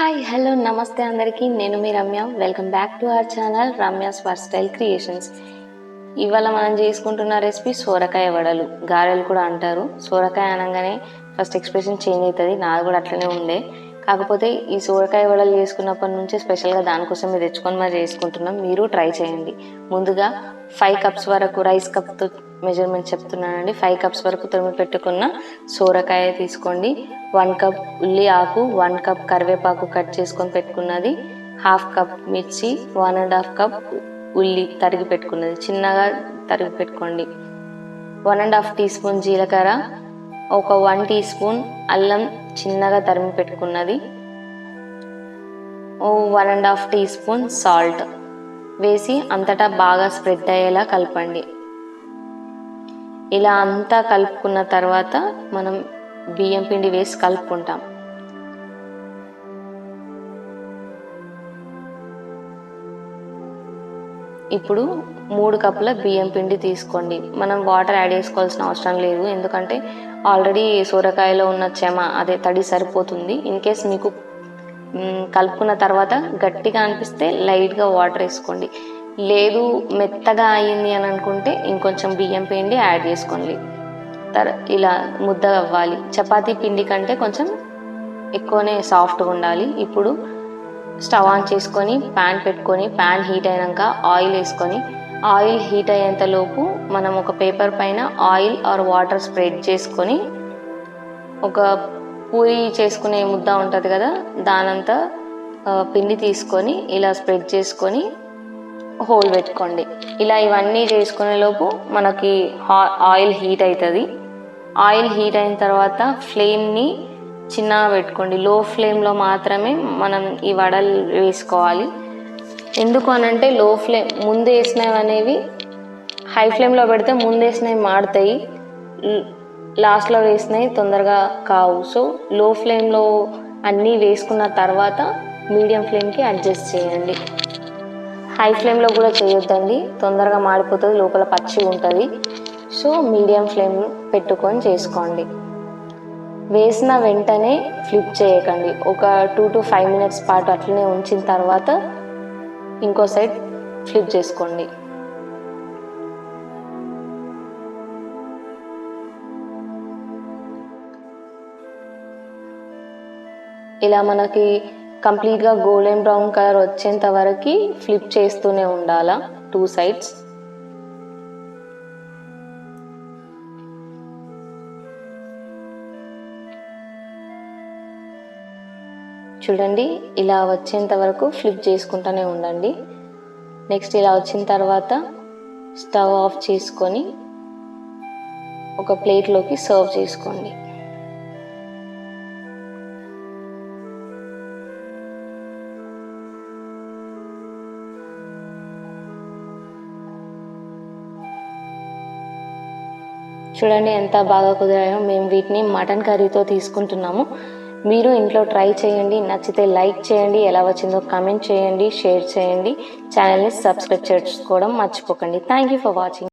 Hi hello నమస్తే అందరికీ. నేను మీ Ramya. Welcome back to our channel Ramya's style creations ఇవాళ మనం చేసుకుంటున్న రెసిపీ సోరకాయ వడలు. గారెలు కూడా అంటారు. సోరకాయ అనగానే ఫస్ట్ ఎక్స్ప్రెషన్ చేంజ్ అవుతుంది. నాది కూడా అట్లనే ఉండే. కాకపోతే ఈ సోరకాయ వడలు చేసుకున్నప్పటి నుంచి స్పెషల్గా దానికోసం మీరు తెచ్చుకొని మరి చేసుకుంటున్నాం. మీరు ట్రై చేయండి. ముందుగా ఫైవ్ కప్స్ వరకు రైస్ కప్తో మెజర్మెంట్ చెప్తున్నానండి. ఫైవ్ కప్స్ వరకు తురిమి పెట్టుకున్న సోరకాయ తీసుకోండి. వన్ కప్ ఉల్లి ఆకు వన్ కప్ కరివేపాకు కట్ చేసుకొని పెట్టుకున్నది. హాఫ్ కప్ మిర్చి వన్ అండ్ హాఫ్ కప్ ఉల్లి తరిగి పెట్టుకున్నది. చిన్నగా తరిగి పెట్టుకోండి. One and half teaspoon జీలకర్ర ఒక వన్ టీ స్పూన్ అల్లం చిన్నగా తరిమి పెట్టుకున్నది. ఓ one and half teaspoon salt వేసి అంతటా బాగా స్ప్రెడ్ అయ్యేలా కలపండి. ఇలా అంతా కలుపుకున్న తర్వాత మనం బియ్యం పిండి వేసి కలుపుకుంటాం. ఇప్పుడు మూడు కప్పుల బియ్యం పిండి తీసుకోండి. మనం వాటర్ యాడ్ చేసుకోవాల్సిన అవసరం లేదు. ఎందుకంటే ఆల్రెడీ సూరకాయలో ఉన్న చెమ అదే తడి సరిపోతుంది. ఇన్ కేస్ మీకు కలుపుకున్న తర్వాత గట్టిగా అనిపిస్తే లైట్గా వాటర్ వేసుకోండి. లేదు మెత్తగా అయ్యింది అని అనుకుంటే ఇంకొంచెం బియ్యం పిండి యాడ్ చేసుకోండి. తర్ ఇలా ముద్ద అవ్వాలి. చపాతీ పిండి కంటే కొంచెం ఎక్కువనే సాఫ్ట్గా ఉండాలి. ఇప్పుడు స్టవ్ ఆన్ చేసుకొని ప్యాన్ పెట్టుకొని ప్యాన్ హీట్ అయినాక ఆయిల్ వేసుకొని ఆయిల్ హీట్ అయ్యేంతలోపు మనం ఒక పేపర్ పైన ఆయిల్ ఆర్ వాటర్ స్ప్రెడ్ చేసుకొని ఒక పూరి చేసుకునే ముద్ద ఉంటుంది కదా దానంతా పిండి తీసుకొని ఇలా స్ప్రెడ్ చేసుకొని హోల్ పెట్టుకోండి. ఇలా ఇవన్నీ చేసుకునే లోపు మనకి ఆయిల్ హీట్ అవుతుంది ఆయిల్ హీట్ అయిన తర్వాత ఫ్లేమ్ని చిన్నగా పెట్టుకోండి. లో ఫ్లేమ్లో మాత్రమే మనం ఈ వడలు వేసుకోవాలి. ఎందుకు అనంటే లో ఫ్లేమ్ ముందు వేసినవి అనేవి హై ఫ్లేమ్లో పెడితే ముందు వేసినవి మాడతాయి లాస్ట్లో వేసినవి తొందరగా కావు. సో లో ఫ్లేమ్లో అన్నీ వేసుకున్న తర్వాత మీడియం ఫ్లేమ్కి అడ్జస్ట్ చేయండి. హై ఫ్లేమ్లో కూడా చేయొద్దండి. తొందరగా మాడిపోతుంది లోపల పచ్చి ఉంటుంది. సో మీడియం ఫ్లేమ్ పెట్టుకొని చేసుకోండి. వేసిన వెంటనే ఫ్లిప్ చేయకండి. ఒక టూ టు ఫైవ్ మినిట్స్ పాటు అట్లనే ఉంచిన తర్వాత ఇంకో సైడ్ ఫ్లిప్ చేసుకోండి. ఇలా మనకి కంప్లీట్గా గోల్డెన్ బ్రౌన్ కలర్ వచ్చేంత వరకు ఫ్లిప్ చేస్తూనే ఉండాలా టూ సైడ్స్ చూడండి ఇలా వచ్చేంత వరకు ఫ్లిప్ చేసుకుంటూనే ఉండండి. నెక్స్ట్ ఇలా వచ్చిన తర్వాత స్టవ్ ఆఫ్ చేసుకొని ఒక ప్లేట్లోకి సర్వ్ చేసుకోండి. చూడండి ఎంత బాగా కుదిరాయో. మేము వీటిని మటన్ కర్రీతో తీసుకుంటున్నాము. మీరు ఇంట్లో ట్రై చేయండి నచ్చితే లైక్ చేయండి ఎలా వచ్చిందో కమెంట్ చేయండి షేర్ చేయండి. ఛానల్ని సబ్స్క్రైబ్ చేసుకోవడం మర్చిపోకండి. Thank you for watching